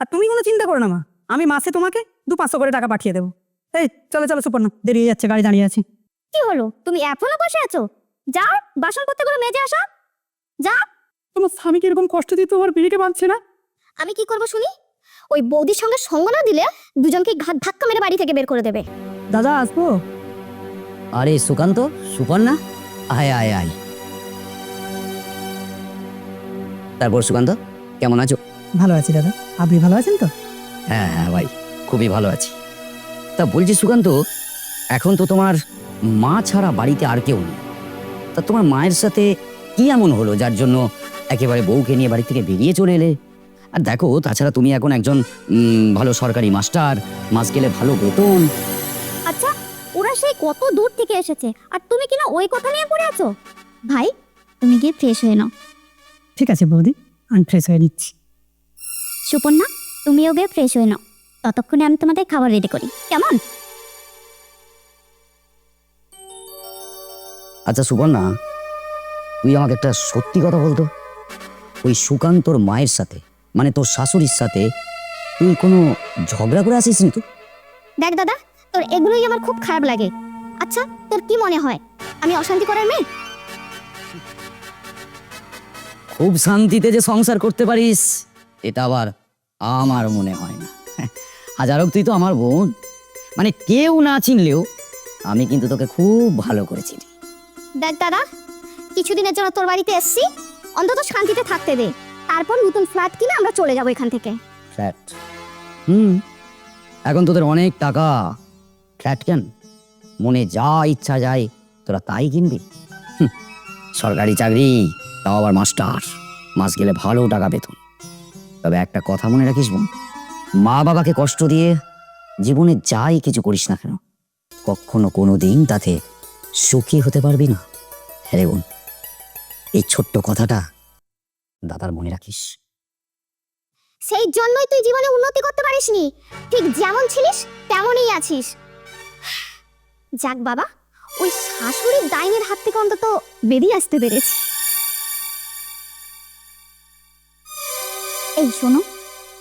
আর তুমি কোনো চিন্তা করো না মা। আমি মাসে তোমাকে দু পাঁচশো করে টাকা পাঠিয়ে দেবো। এই চলো চলো সুপর্ণা দেরি হয়ে যাচ্ছে গাড়ি দাঁড়িয়ে আছে। কি হলো? তুমি এখনও বসে আছো? যাও বাসন করতে করে মেজে আসো। যা। তোমার স্বামীকে এরকম কষ্ট দিয়ে তোমার বিড়িকে বাঁধছে না? আমি কি করব শুনি? ওই বৌদির সঙ্গে সঙ্গ না দিলে দুজনকে ঘাত ধাক্কা মেরে বাড়ি থেকে বের করে দেবে। দাদা আসব? আরে সুকান্ত সুপর্ণা আয় আয় আয়। তারপর সুকান্ত কেমন আছো? ভালো আছি দাদা। আপনি ভালো আছেন তো? হ্যাঁ হ্যাঁ ভাই খুবই ভালো আছি। তা বলছি সুকান্ত এখন তো তোমার মা ছাড়া বাড়িতে আর কেউ নেই। তা তোমার মায়ের সাথে কি এমন হলো যার জন্য একেবারে বউকে নিয়ে বাড়ি থেকে বেরিয়ে চলে এলে? আর দেখো তাছাড়া তুমি এখন একজন ভালো সরকারি মাস্টার মাস গেলে ভালো বেতন। আচ্ছা ওরা সেই কত দূর থেকে এসেছে? আর তুমি কিনা ওই কথা নিয়ে পড়ে আছো? ভাই তুমি গিয়ে ফ্রেশ হয়ে নাও। ঠিক আছে বৌদি আমি ফ্রেশ হয়ে নিচ্ছি। সুপর্ণা তুমিও গিয়ে ফ্রেশ হয়ে নাও। ততক্ষণে আমি তোমাদের খাবার রেডি করি। কেমন? আচ্ছা সুবর্ণা তুই আমাকে একটা সত্যি কথা বলতো? ওই সুকান্তর মায়ের সাথে মানে তোর শাশুড়ির সাথে তুই কোনো ঝগড়া করে আসিস নি তো দেখ দাদা তোর এগুলোই আমার খুব খারাপ লাগে। আচ্ছা তোর কি মনে হয়? আমি অশান্তি করার মেয়ে? খুব শান্তিতে যে সংসার করতে পারিস এটা আবার আমার মনে হয় না। হাজার হোক তুই তো আমার বোন। মানে কেউ না চিনলেও আমি কিন্তু তোকে খুব ভালো করে চিনি। দেখ দাদা কিছুদিনের জন্য তোর বাড়িতে এসছি। অন্তত শান্তিতে থাকতে দে। তারপর নতুন ফ্ল্যাট কিনে আমরা চলে যাব এখান থেকে। ফ্ল্যাট হুম। এখন তোদের অনেক টাকা। ফ্ল্যাট কেন? মনে যা ইচ্ছা যায় তোরা তাই কিনবি। সরকারি চাকরি তাও আবার মাস্টার। মাস গেলে ভালো টাকা বেতন। তবে একটা কথা মনে রাখিস বোন, মা বাবাকে কষ্ট দিয়ে জীবনে যাই কিছু করিস না কেন, কখনো কোনো দিন তাতে সুখী হতে পারবি না। হ্যাঁ বোন, এই ছোট্ট কথাটা দাদার মনে রাখিস। সেই জন্যই তুই জীবনে উন্নতি করতে পারিসনি। ঠিক যেমন ছিলিস, তেমনই আছিস। যাক বাবা, ওই শাশুড়ির ডাইনের হাত থেকে অন্তত বেরিয়ে আসতে পেরেছি। এই শোনো।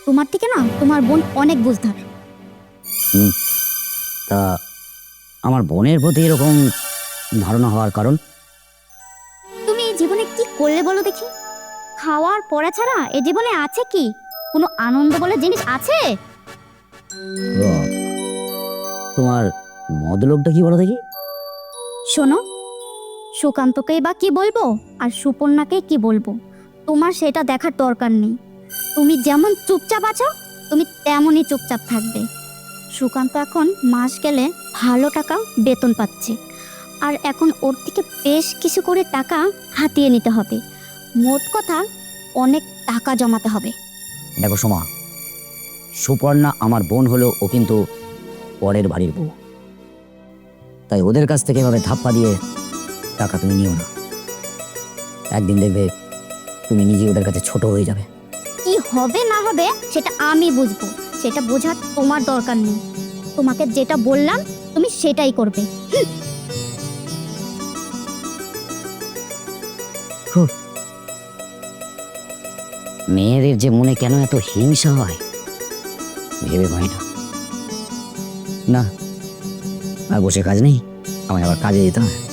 তোমার থেকে না তোমার বোন অনেক বুঝদার। তা আমার বোনের প্রতি এরকম ধারণা হওয়ার কারণ? তুমি এই জীবনে কি করলে বলো দেখি? খাওয়ার পড়া ছাড়া এ জীবনে আছে কি? কোনো আনন্দ বলে জিনিস আছে? তোমার মদলোকটা কি বলো দেখি? শোনো সুকান্তকেই বা কি বলব আর সুপর্ণাকেই কি বলব? তোমার সেটা দেখার দরকার নেই। তুমি যেমন চুপচাপ আছো, তুমি তেমনই চুপচাপ থাকবে। সুকান্ত এখন মাস গেলে ভালো টাকা বেতন পাচ্ছে। আর এখন ওর থেকে বেশ কিছু করে টাকা হাতিয়ে নিতে হবে। মোট কথা, অনেক টাকা জমাতে হবে। দেখো সোমা, সুপর্ণা আমার বোন হলো ও কিন্তু পরের বাড়ির বউ। তাই ওদের কাছ থেকে এভাবে ধাপ্পা দিয়ে টাকা তুমি নিও না। একদিন দেখবে তুমি নিজে ওদের কাছে ছোট হয়ে যাবে। হবে না হবে, সেটা আমি বুঝব। সেটা বোঝার তোমার দরকার নেই। তোমাকে যেটা বললাম, তুমি সেটাই করবে। মেয়েদের যে মনে কেন এত হিংসা হয়, ভেবে পাই না। না, আর বসে কাজ নেই, আমায় আবার কাজে যেতে হবে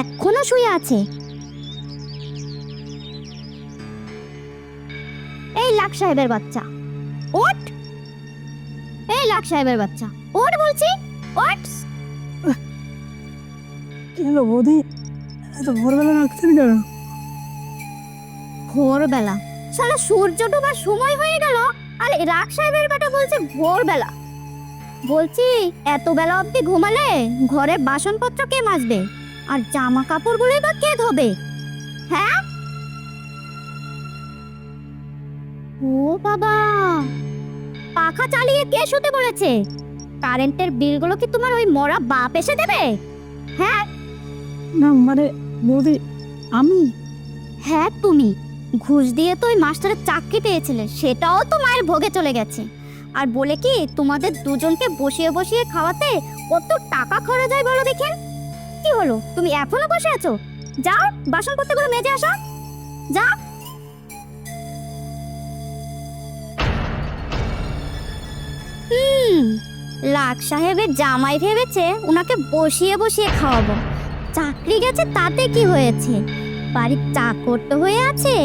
এখনও শুয়ে আছে। এই লাখ সাহেবের বাচ্চা। ওঠ। এই লাখ সাহেবের বাচ্চা। ওঠ বলছি। ওঠ। কি হলো বৌদি? এত ভোরবেলা রাখছেন কেন? ভোরবেলা। সারা সূর্য ডোবার সময় হয়ে গেল আর এই রাখ সাহেবের বেটা বলছে ভোরবেলা। বলছি এত বেলা অবধি ঘুমালে ঘরের বাসনপত্র কে মাজবে? আর জামা কাপড়গুলোই বা কে ধোবে? হ্যাঁ? ও বাবা! পাখা চালিয়ে কে শুতে পড়েছে কারেন্টের বিলগুলো কি তোমার ওই মরা বাপ এসে দেবে? হ্যাঁ? না মানে বৌদি আমি? হ্যাঁ তুমি। ঘুষ দিয়ে তো ওই মাস্টারের চাকরি পেয়েছিলে সেটাও তো মায়ের ভোগে চলে গেছে। আর বলে কি তোমাদের দুজনকে বসিয়ে বসিয়ে খাওয়াতে কত টাকা খরচ হয় বলো দেখেন কি হলো? তুমি এখনও বসে আছো? যাও বাসনপত্রগুলো মেজে আসো। যা হুম, লাখ সাহেবের জামাই ভেবেছে ওনাকে বসিয়ে বসিয়ে খাওয়াবো। চাকরি গেছে তাতে কি হয়েছে? বাড়ির চাকর তো হয়ে আছে।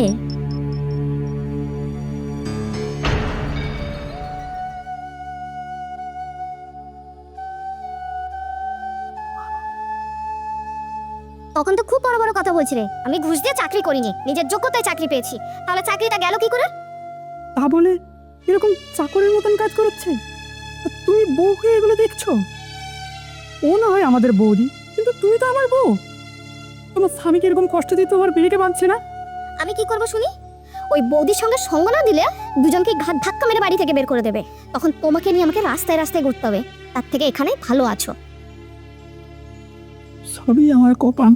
তখন তো খুব বড় বড় কথা বলছিলে আমি ঘুষ দিয়ে চাকরি করিনি নিজের যোগ্যতায় চাকরি পেয়েছি। তাহলে চাকরিটা গেল কি করে? তা বলে এরকম চাকরের মতন কাজ করাচ্ছে? আর তুমি বউ হয়ে এগুলো দেখছ? ও না হয় আমাদের বৌদি কিন্তু তুই তো আমার বউ। তোমার স্বামীকে এরকম কষ্ট দিয়ে তোমার বিয়েকে বাঁধছে না? আমি কি করব শুনি? ওই বৌদির সঙ্গে সঙ্গ না দিলে দুজনকে ঘাত ধাক্কা মেরে বাড়ি থেকে বের করে দেবে। তখন তোমাকে নিয়ে আমাকে রাস্তায় রাস্তায় ঘুরতে হবে। তার থেকে এখানেই ভালো আছো। সবই আমার কপাল।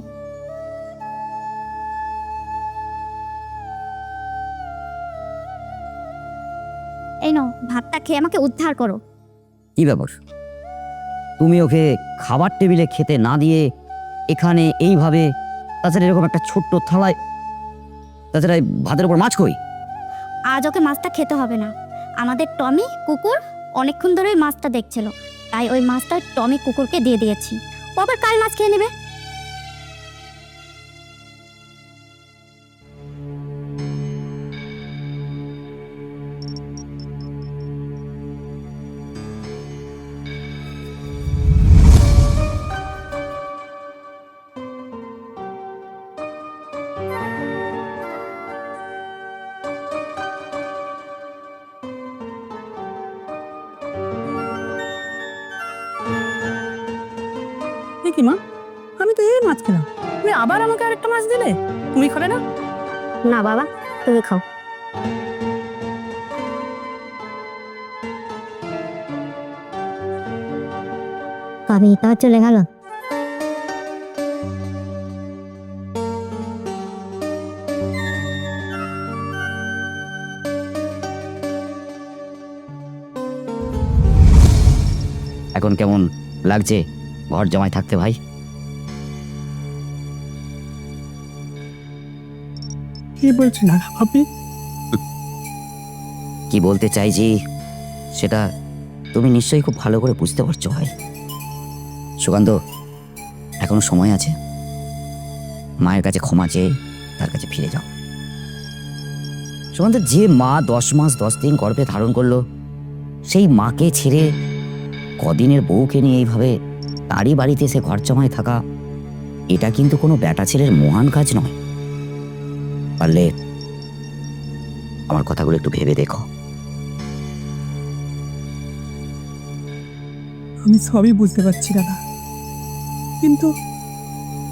এই নাও ভাতটা খেয়ে আমাকে উদ্ধার করো। কি ব্যাপার? তুমি ওকে খাবার টেবিলে খেতে না দিয়ে এখানে এইভাবে তাছাড়া এরকম একটা ছোট্ট থালায় তাছাড়া এই ভাতের উপর মাছ কই? আজ ওকে মাছটা খেতে হবে না। আমাদের টমি কুকুর অনেকক্ষণ ধরে ওই মাছটা দেখছিল। তাই ওই মাছটা টমি কুকুরকে দিয়ে দিয়েছি। ও আবার কাল মাছ খেয়ে কি মা? আমি তো এই মাছ খেলাম। তুমি আবার আমাকে আরেকটা মাছ দিলে? তুমি খাবে না? না বাবা তুমি খাও। কবিতা চলে গেল? এখন কেমন লাগছে? ঘর জমায় থাকতে ভাই। কি বলছেন আপনি? কি বলতে চাইছি সেটা তুমি নিশ্চয়ই খুব ভালো করে বুঝতে পারছ ভাই। সুকান্ত এখনও সময় আছে? মায়ের কাছে ক্ষমা চেয়ে তার কাছে ফিরে যাও। সুকান্ত যে মা দশ মাস দশ দিন গর্ভে ধারণ করল সেই মাকে ছেড়ে কদিনের বউকে নিয়ে এইভাবে তারই বাড়িতে এসে ঘর জমায় থাকা। এটা কিন্তু কোনো ব্যাটা ছেলের মহান কাজ নয়। পারলে আমার কথাগুলো একটু ভেবে দেখো। আমি সবই বুঝতে পারছি দাদা। কিন্তু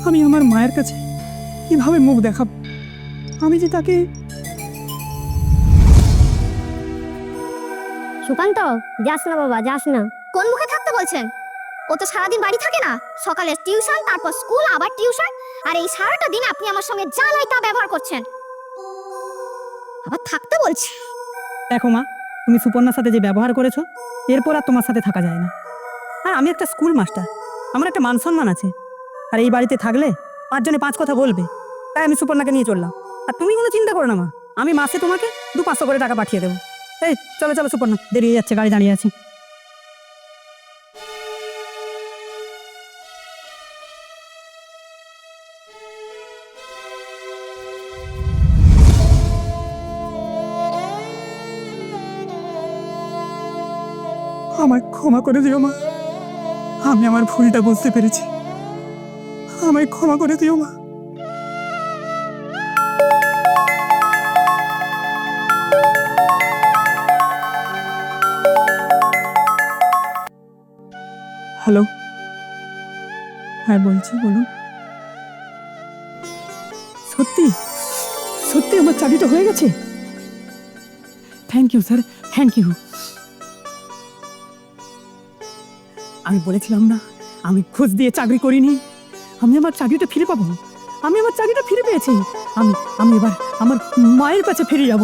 আমি আমার মায়ের কাছে কীভাবে মুখ দেখাব? আমি যে তাকে সুকান্ত যাস না বাবা যাস না। কোন মুখে থাকতে বলছেন? ও তো সারাদিন বাড়ি থাকে না। সকালে টিউশন, তারপর স্কুল, আবার টিউশন। আর এই সারাটা দিন আপনি আমার সঙ্গে যা লাই তা ব্যবহার করছেন। আবার থাকতে বলছি। দেখো মা, তুমি সুপর্ণার সাথে যে ব্যবহার করেছ, এরপর আর তোমার সাথে থাকা যায় না। হ্যাঁ আমি একটা স্কুল মাস্টার, আমার একটা মান সম্মান আছে। আর এই বাড়িতে থাকলে পাঁচজনে পাঁচ কথা বলবে, তাই আমি সুপর্ণাকে নিয়ে চললাম। আর তুমি কোনো চিন্তা করো না মা, আমি মাসে তোমাকে দু পাঁচশো করে টাকা পাঠিয়ে দেবো। এই, চলো চলো সুপর্ণা দেরি হয়ে যাচ্ছে, গাড়ি দাঁড়িয়ে আছে। আমায় ক্ষমা করে দিও, মা। আমি আমার ভুলটা বুঝতে পেরেছি। আমায় ক্ষমা করে দিও, মা। হ্যালো। হ্যাঁ বলছি, বলুন। সত্যি? সত্যি আমার চাকরিটা হয়ে গেছে? Thank you sir thank you আমি বলেছিলাম না, আমি খোঁজ দিয়ে চাকরি করিনি। আমি আমার চাকরিটা ফিরে পাবো। আমি আমার চাকরিটা ফিরে পেয়েছি। আমি আমি এবার আমার মায়ের কাছে ফিরে যাব।